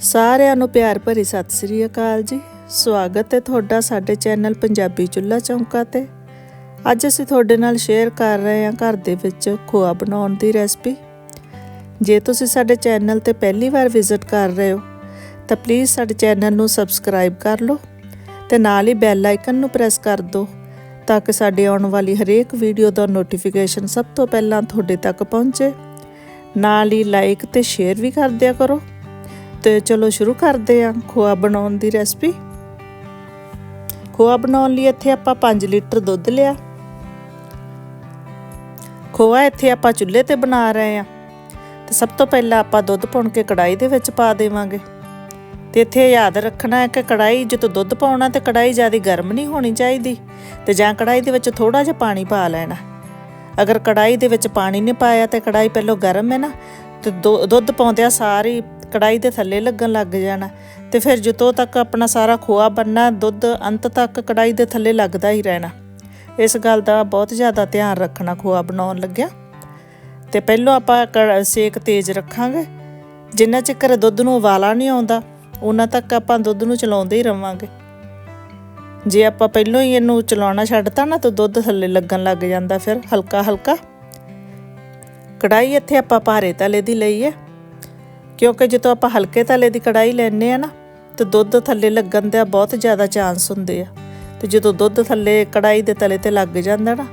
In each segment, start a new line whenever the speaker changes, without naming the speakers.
ਸਾਰਿਆਂ ਨੂੰ ਪਿਆਰ ਭਰੀ ਸਤਿ ਸ੍ਰੀ ਅਕਾਲ ਜੀ। ਸਵਾਗਤ ਹੈ ਤੁਹਾਡਾ ਸਾਡੇ ਚੈਨਲ ਪੰਜਾਬੀ ਚੁੱਲ੍ਹਾ ਚੌਂਕਾ ਤੇ। ਅੱਜ ਅਸੀਂ ਤੁਹਾਡੇ ਨਾਲ ਸ਼ੇਅਰ ਕਰ ਰਹੇ ਹਾਂ ਘਰ ਦੇ ਵਿੱਚ ਖੋਆ ਬਣਾਉਣ ਦੀ ਰੈਸਪੀ ਜੇ ਤੁਸੀਂ ਸਾਡੇ ਚੈਨਲ ਤੇ ਪਹਿਲੀ ਵਾਰ ਵਿਜ਼ਿਟ ਕਰ ਰਹੇ ਹੋ, ਤਾਂ ਪਲੀਜ਼ ਸਾਡੇ ਚੈਨਲ ਨੂੰ ਸਬਸਕ੍ਰਾਈਬ ਕਰ ਲਓ ਤੇ ਨਾਲ ਹੀ ਬੈਲ ਆਈਕਨ ਨੂੰ ਪ੍ਰੈਸ ਕਰ ਦਿਓ ਤਾਂ ਕਿ ਸਾਡੀ ਆਉਣ ਵਾਲੀ ਹਰੇਕ ਵੀਡੀਓ ਦਾ ਨੋਟੀਫਿਕੇਸ਼ਨ ਸਭ ਤੋਂ ਪਹਿਲਾਂ ਤੁਹਾਡੇ ਤੱਕ ਪਹੁੰਚੇ। ਨਾਲ ਹੀ ਲਾਈਕ ਤੇ ਸ਼ੇਅਰ ਵੀ ਕਰ ਦਿਆ ਕਰੋ। ਤੇ ਚਲੋ ਸ਼ੁਰੂ ਕਰਦੇ ਹਾਂ ਖੋਆ ਬਣਾਉਣ ਦੀ ਰੈਸਪੀ। ਖੋਆ ਬਣਾਉਣ ਲਈ ਇੱਥੇ ਆਪਾਂ 5 ਲੀਟਰ ਦੁੱਧ ਲਿਆ। ਖੋਆ ਇੱਥੇ ਆਪਾਂ ਚੁੱਲ੍ਹੇ ਤੇ ਬਣਾ ਰਹੇ ਹਾਂ ਤੇ ਸਭ ਤੋਂ ਪਹਿਲਾਂ ਆਪਾਂ ਦੁੱਧ ਪਾਉਣ ਕੇ ਕੜਾਈ ਦੇ ਵਿੱਚ ਪਾ ਦੇਵਾਂਗੇ। ਤੇ ਇੱਥੇ ਯਾਦ ਰੱਖਣਾ ਹੈ ਕਿ ਕੜਾਈ ਜਦੋਂ ਦੁੱਧ ਪਾਉਣਾ ਤੇ ਕੜਾਈ ਜ਼ਿਆਦਾ ਗਰਮ ਨਹੀਂ ਹੋਣੀ ਚਾਹੀਦੀ ਤੇ ਜਾਂ ਕੜਾਈ ਦੇ ਵਿੱਚ ਥੋੜਾ ਜਿਹਾ ਪਾਣੀ ਪਾ ਲੈਣਾ। ਅਗਰ ਕੜਾਈ ਦੇ ਵਿੱਚ ਪਾਣੀ ਨਹੀਂ ਪਾਇਆ ਤੇ ਕੜਾਈ ਪਹਿਲਾਂ ਗਰਮ ਹੈ ਨਾ ਤੇ ਦੁ- ਦੁੱਧ ਪਾਉਂਦਿਆਂ ਸਾਰੀ ਕੜਾਈ ਦੇ ਥੱਲੇ ਲੱਗਣ ਲੱਗ ਜਾਣਾ। ਤੇ ਫਿਰ ਜਦੋਂ ਤੱਕ ਆਪਣਾ ਸਾਰਾ ਖੋਆ ਬੰਨਾ ਦੁੱਧ ਅੰਤ ਤੱਕ ਕੜਾਈ ਦੇ ਥੱਲੇ ਲੱਗਦਾ ਹੀ ਰਹਿਣਾ। ਇਸ ਗੱਲ ਦਾ ਬਹੁਤ ਜ਼ਿਆਦਾ ਧਿਆਨ ਰੱਖਣਾ ਖੋਆ ਬਣਾਉਣ ਲੱਗਿਆ। ਤੇ ਪਹਿਲਾਂ ਆਪਾਂ ਕ- ਸੇਕ ਤੇਜ਼ ਰੱਖਾਂਗੇ। ਜਿੰਨਾ ਚਿਰ ਦੁੱਧ ਨੂੰ ਉਬਾਲਾ ਨਹੀਂ ਆਉਂਦਾ ਉਹਨਾਂ ਤੱਕ ਆਪਾਂ ਦੁੱਧ ਨੂੰ ਚਲਾਉਂਦੇ ਹੀ ਰਵਾਂਗੇ। ਜੇ ਆਪਾਂ ਪਹਿਲਾਂ ਹੀ ਇਹਨੂੰ ਚਲਾਉਣਾ ਛੱਡਤਾ ਨਾ, ਤਾਂ ਦੁੱਧ ਥੱਲੇ ਲੱਗਣ ਲੱਗ ਜਾਂਦਾ ਫਿਰ ਹਲਕਾ ਹਲਕਾ ਕੜਾਈ ਇੱਥੇ ਆਪਾਂ ਭਾਰੇ ਤਲੇ ਦੀ ਲਈ ਹੈ। ਕਿਉਂਕਿ ਜਦੋਂ ਆਪਾਂ ਹਲਕੇ ਤਲੇ ਦੀ ਕੜਾਈ ਲੈਨੇ ਆ ਨਾ, ਤੇ ਦੁੱਧ ਥੱਲੇ ਲੱਗਣ ਦਾ ਬਹੁਤ ਜ਼ਿਆਦਾ ਚਾਂਸ ਹੁੰਦੇ ਆ। ਤੇ ਜਦੋਂ ਦੁੱਧ ਥੱਲੇ ਕੜਾਈ ਦੇ ਤਲੇ ਤੇ ਲੱਗ ਜਾਂਦਾ ਨਾ,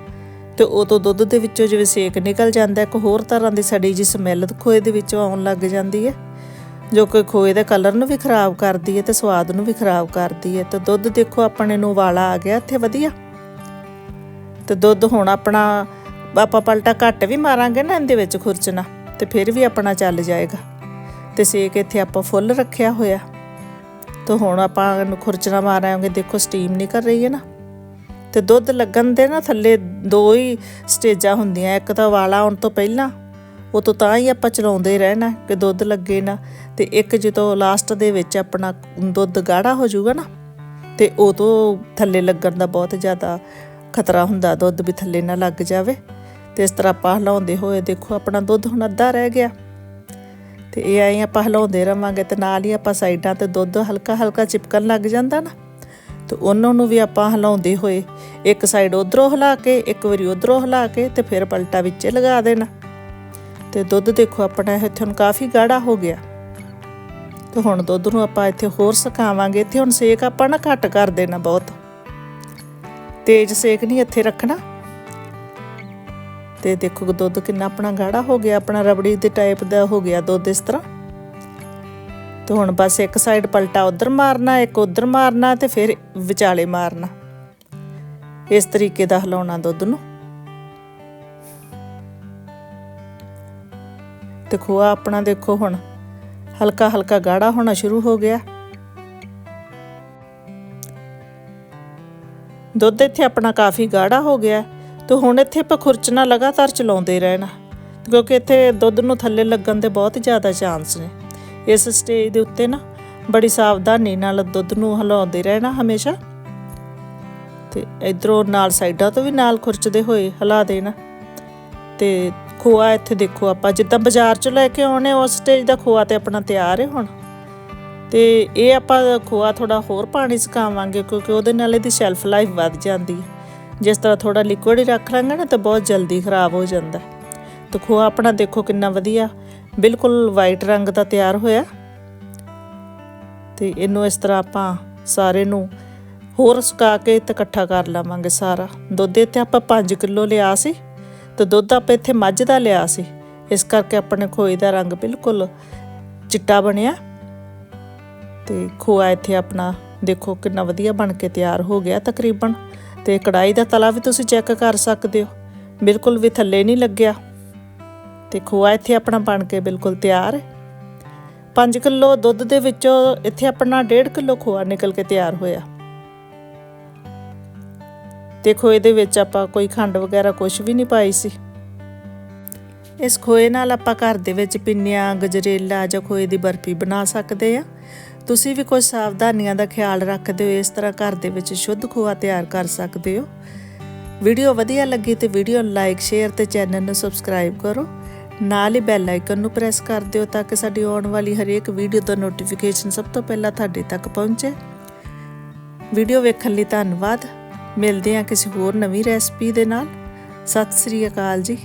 ਤੇ ਉਦੋਂ ਦੁੱਧ ਦੇ ਵਿੱਚੋਂ ਜਿਵੇਂ ਸੇਕ ਨਿਕਲ ਜਾਂਦਾ, ਇੱਕ ਹੋਰ ਤਰ੍ਹਾਂ ਦੀ ਸੜੀ ਜੀ ਸਮੈਲ ਖੋਏ ਦੇ ਵਿੱਚੋਂ ਆਉਣ ਲੱਗ ਜਾਂਦੀ ਹੈ ਜੋ ਕਿ ਖੋਏ ਦੇ ਕਲਰ ਨੂੰ ਵੀ ਖਰਾਬ ਕਰਦੀ ਹੈ ਤੇ ਸਵਾਦ ਨੂੰ ਵੀ ਖਰਾਬ ਕਰਦੀ ਹੈ ਤੇ ਦੁੱਧ ਦੇਖੋ ਆਪਣੇ ਨੂੰ ਵਾਲਾ ਆ ਗਿਆ, ਇੱਥੇ ਵਧੀਆ। ਤੇ ਦੁੱਧ ਹੁਣ ਆਪਣਾ, ਆਪਾਂ ਪਲਟਾ ਘੱਟ ਵੀ ਮਾਰਾਂਗੇ ਨਾ, ਇਹਦੇ ਵਿੱਚ ਖੁਰਚਣਾ, ਤੇ ਫਿਰ ਵੀ ਆਪਣਾ ਚੱਲ ਜਾਏਗਾ। ਤੇ ਸੇਕ ਇੱਥੇ ਆਪਾਂ ਫੁੱਲ ਰੱਖਿਆ ਹੋਇਆ। ਤੇ ਹੁਣ ਆਪਾਂ ਇਹਨੂੰ ਖੁਰਚਣਾ ਮਾਰਾਂਗੇ ਦੇਖੋ ਸਟੀਮ ਨਿਕਲ ਰਹੀ ਹੈ ਨਾ। ਤੇ ਦੁੱਧ ਲੱਗਣ ਦੇ ਨਾ ਥੱਲੇ ਦੋ ਹੀ ਸਟੇਜਾਂ ਹੁੰਦੀਆਂ। ਇੱਕ ਤਾਂ ਵਾਲਾ ਆਉਣ ਤੋਂ ਪਹਿਲਾਂ, ਉਹ ਤੋਂ ਤਾਂ ਹੀ ਆਪਾਂ ਚਲਾਉਂਦੇ ਰਹਿਣਾ ਕਿ ਦੁੱਧ ਲੱਗੇ ਨਾ। ਤੇ ਇੱਕ ਜਦੋਂ ਲਾਸਟ ਦੇ ਵਿੱਚ ਆਪਣਾ ਦੁੱਧ ਗਾੜਾ ਹੋ ਜਾਊਗਾ ਨਾ, ਤੇ ਤੋਂ ਥੱਲੇ ਲੱਗਣ ਦਾ ਬਹੁਤ ਜ਼ਿਆਦਾ ਖਤਰਾ ਹੁੰਦਾ। ਦੁੱਧ ਵੀ ਥੱਲੇ ਨਾ ਲੱਗ ਜਾਵੇ। ਤੇ ਇਸ ਤਰ੍ਹਾਂ ਆਪਾਂ ਹਿਲਾਉਂਦੇ ਹੋਏ ਦੇਖੋ, ਆਪਣਾ ਦੁੱਧ ਹੁਣ ਅੱਧਾ ਰਹਿ ਗਿਆ। ਤੇ ਇਹ ਐਂ ਆਪਾਂ ਹਿਲਾਉਂਦੇ ਰਵਾਂਗੇ ਤੇ ਨਾਲ ਹੀ ਆਪਾਂ ਸਾਈਡਾਂ ਤੇ ਦੁੱਧ ਹਲਕਾ ਹਲਕਾ ਚਿਪਕਣ ਲੱਗ ਜਾਂਦਾ ਨਾ। ਤੇ ਉਹਨਾਂ ਨੂੰ ਵੀ ਆਪਾਂ ਹਿਲਾਉਂਦੇ ਹੋਏ ਇੱਕ ਸਾਈਡ ਉਧਰੋਂ ਹਿਲਾ ਕੇ, ਇੱਕ ਵਾਰੀ ਉਧਰੋਂ ਹਿਲਾ ਕੇ ਤੇ ਫਿਰ ਪਲਟਾ ਵਿੱਚੇ ਲਗਾ ਦੇਣਾ। ਤੇ ਦੁੱਧ ਦੇਖੋ ਆਪਣਾ ਇੱਥੇ ਹੁਣ ਕਾਫੀ ਗਾੜਾ ਹੋ ਗਿਆ। ਤੇ ਹੁਣ ਦੁੱਧ ਨੂੰ ਆਪਾਂ ਇੱਥੇ ਹੋਰ ਸੁਕਾਵਾਂਗੇ, ਇੱਥੇ ਹੁਣ ਸੇਕ ਆਪਾਂ ਨਾ ਘੱਟ ਕਰ ਦੇਣਾ ਬਹੁਤ। ਤੇਜ਼ ਸੇਕ ਨਹੀਂ ਇੱਥੇ ਰੱਖਣਾ। ਤੇ ਦੇਖੋ ਦੁੱਧ ਕਿੰਨਾ ਆਪਣਾ ਗਾੜਾ ਹੋ ਗਿਆ, ਆਪਣਾ ਰਬੜੀ ਦੇ ਟਾਈਪ ਦਾ ਹੋ ਗਿਆ ਦੁੱਧ ਇਸ ਤਰ੍ਹਾਂ। ਤੇ ਹੁਣ ਬਸ ਇੱਕ ਸਾਈਡ ਪਲਟਾ ਉਧਰ ਮਾਰਨਾ, ਇੱਕ ਉਧਰ ਮਾਰਨਾ ਤੇ ਫਿਰ ਵਿਚਾਲੇ ਮਾਰਨਾ। ਇਸ ਤਰੀਕੇ ਦਾ ਹਿਲਾਉਣਾ ਦੁੱਧ ਨੂੰ। ਤੇ ਖੋਆ ਆਪਣਾ ਦੇਖੋ ਹੁਣ ਹਲਕਾ ਹਲਕਾ ਗਾੜਾ ਹੋਣਾ ਸ਼ੁਰੂ ਹੋ ਗਿਆ। ਦੁੱਧ ਇੱਥੇ ਆਪਣਾ ਕਾਫੀ ਗਾੜਾ ਹੋ ਗਿਆ। ਤੇ ਹੁਣ ਇੱਥੇ ਆਪਾਂ ਖੁਰਚਣਾ ਲਗਾਤਾਰ ਚਲਾਉਂਦੇ ਰਹਿਣਾ, ਕਿਉਂਕਿ ਇੱਥੇ ਦੁੱਧ ਨੂੰ ਥੱਲੇ ਲੱਗਣ ਦੇ ਬਹੁਤ ਜ਼ਿਆਦਾ ਚਾਂਸ ਨੇ। ਇਸ ਸਟੇਜ ਦੇ ਉੱਤੇ ਨਾ ਬੜੀ ਸਾਵਧਾਨੀ ਨਾਲ ਦੁੱਧ ਨੂੰ ਹਿਲਾਉਂਦੇ ਰਹਿਣਾ ਹਮੇਸ਼ਾ। ਤੇ ਇਧਰੋਂ ਨਾਲ ਸਾਈਡਾਂ ਤੋਂ ਵੀ ਨਾਲ ਖੁਰਚਦੇ ਹੋਏ ਹਿਲਾ ਦੇਣਾ। ਤੇ ਖੋਆ ਇੱਥੇ ਦੇਖੋ ਆਪਾਂ, ਜਿੱਦਾਂ ਬਾਜ਼ਾਰ ਚੋਂ ਲੈ ਕੇ ਆਉਣੇ, ਉਸ ਸਟੇਜ ਦਾ ਖੋਆ ਤੇ ਆਪਣਾ ਤਿਆਰ ਹੈ ਹੁਣ। ਤੇ ਇਹ ਆਪਾਂ ਖੋਆ ਥੋੜਾ ਹੋਰ ਪਾਣੀ ਸੁਕਾਵਾਂਗੇ ਕਿਉਂਕਿ ਉਹਦੇ ਨਾਲ ਇਹਦੀ ਸ਼ੈਲਫ ਲਾਈਫ ਵੱਧ ਜਾਂਦੀ ਹੈ ਜਿਸ ਤਰ੍ਹਾਂ ਥੋੜਾ ਲਿਕੁਇਡ ਹੀ ਰੱਖ ਲਾਂਗੇ ਨਾ ਤਾਂ ਬਹੁਤ ਜਲਦੀ ਖਰਾਬ ਹੋ ਜਾਂਦਾ। ਤੇ ਖੋਆ ਆਪਣਾ ਦੇਖੋ ਕਿੰਨਾ ਵਧੀਆ, ਬਿਲਕੁਲ ਵਾਈਟ ਰੰਗ ਦਾ ਤਿਆਰ ਹੋਇਆ। ਤੇ ਇਹਨੂੰ ਇਸ ਤਰ੍ਹਾਂ ਆਪਾਂ ਸਾਰੇ ਨੂੰ ਹੋਰ ਸੁਕਾ ਕੇ ਤੇ ਇਕੱਠਾ ਕਰ ਲਵਾਂਗੇ ਸਾਰਾ। ਦੁੱਧ ਇੱਥੇ ਆਪਾਂ 5 ਕਿਲੋ ਲਿਆ ਸੀ ਤੇ ਦੁੱਧ ਆਪਾਂ ਇੱਥੇ ਮੱਝ ਦਾ ਲਿਆ ਸੀ। ਇਸ ਕਰਕੇ ਆਪਣੇ ਖੋਏ ਦਾ ਰੰਗ ਬਿਲਕੁਲ ਚਿੱਟਾ ਬਣਿਆ। ਤੇ ਖੋਆ ਇੱਥੇ ਆਪਣਾ ਦੇਖੋ ਕਿੰਨਾ ਵਧੀਆ ਬਣ ਕੇ ਤਿਆਰ ਹੋ ਗਿਆ ਤਕਰੀਬਨ। ਤੇ ਕੜਾਈ ਦਾ ਤਲਾ ਵੀ ਤੁਸੀਂ ਚੈੱਕ ਕਰ ਸਕਦੇ ਹੋ। ਬਿਲਕੁਲ ਵੀ ਥੱਲੇ ਨਹੀਂ ਲੱਗਿਆ। ਤੇ ਖੋਆ ਇੱਥੇ ਆਪਣਾ ਬਣ ਕੇ ਬਿਲਕੁਲ ਤਿਆਰ ਹੈ। 5 ਕਿਲੋ ਦੁੱਧ ਦੇ ਵਿੱਚੋਂ ਇੱਥੇ ਆਪਣਾ 1.5 ਕਿਲੋ ਖੋਆ ਨਿਕਲ ਕੇ ਤਿਆਰ ਹੋਇਆ। ਤੇ ਖੋਏ ਦੇ ਵਿੱਚ ਆਪਾਂ ਕੋਈ ਖੰਡ ਵਗੈਰਾ ਕੁਝ ਵੀ ਨਹੀਂ ਪਾਈ ਸੀ। ਇਸ ਖੋਏ ਨਾਲ ਆਪਾਂ ਘਰ ਦੇ ਵਿੱਚ ਪਿੰਨੀਆਂ, ਗਜਰੇਲਾ ਜਾਂ ਖੋਏ ਦੀ ਬਰਫੀ ਬਣਾ ਸਕਦੇ ਆ ਤੁਸੀਂ ਵੀ ਕੁਝ ਸਾਵਧਾਨੀਆਂ ਦਾ ਖਿਆਲ ਰੱਖਦੇ ਹੋਏ ਇਸ ਤਰ੍ਹਾਂ ਘਰ ਦੇ ਵਿੱਚ ਸ਼ੁੱਧ ਖੋਆ ਤਿਆਰ ਕਰ ਸਕਦੇ ਹੋ। ਵੀਡੀਓ ਵਧੀਆ ਲੱਗੀ ਤੇ ਵੀਡੀਓ ਨੂੰ ਲਾਈਕ ਸ਼ੇਅਰ ਤੇ ਚੈਨਲ ਨੂੰ ਸਬਸਕ੍ਰਾਈਬ ਕਰੋ। ਨਾਲ ਹੀ ਬੈਲ ਆਈਕਨ ਨੂੰ ਪ੍ਰੈਸ ਕਰ ਦਿਓ ਤਾਂ ਕਿ ਸਾਡੀ ਆਉਣ ਵਾਲੀ ਹਰੇਕ ਵੀਡੀਓ ਦਾ ਨੋਟੀਫਿਕੇਸ਼ਨ ਸਭ ਤੋਂ ਪਹਿਲਾਂ ਤੁਹਾਡੇ ਤੱਕ ਪਹੁੰਚੇ। ਵੀਡੀਓ ਵੇਖਣ ਲਈ ਧੰਨਵਾਦ। ਮਿਲਦੇ ਹਾਂ ਕਿਸੇ ਹੋਰ ਨਵੀਂ ਰੈਸਪੀ ਦੇ ਨਾਲ। ਸਤਿ ਸ੍ਰੀ ਅਕਾਲ ਜੀ।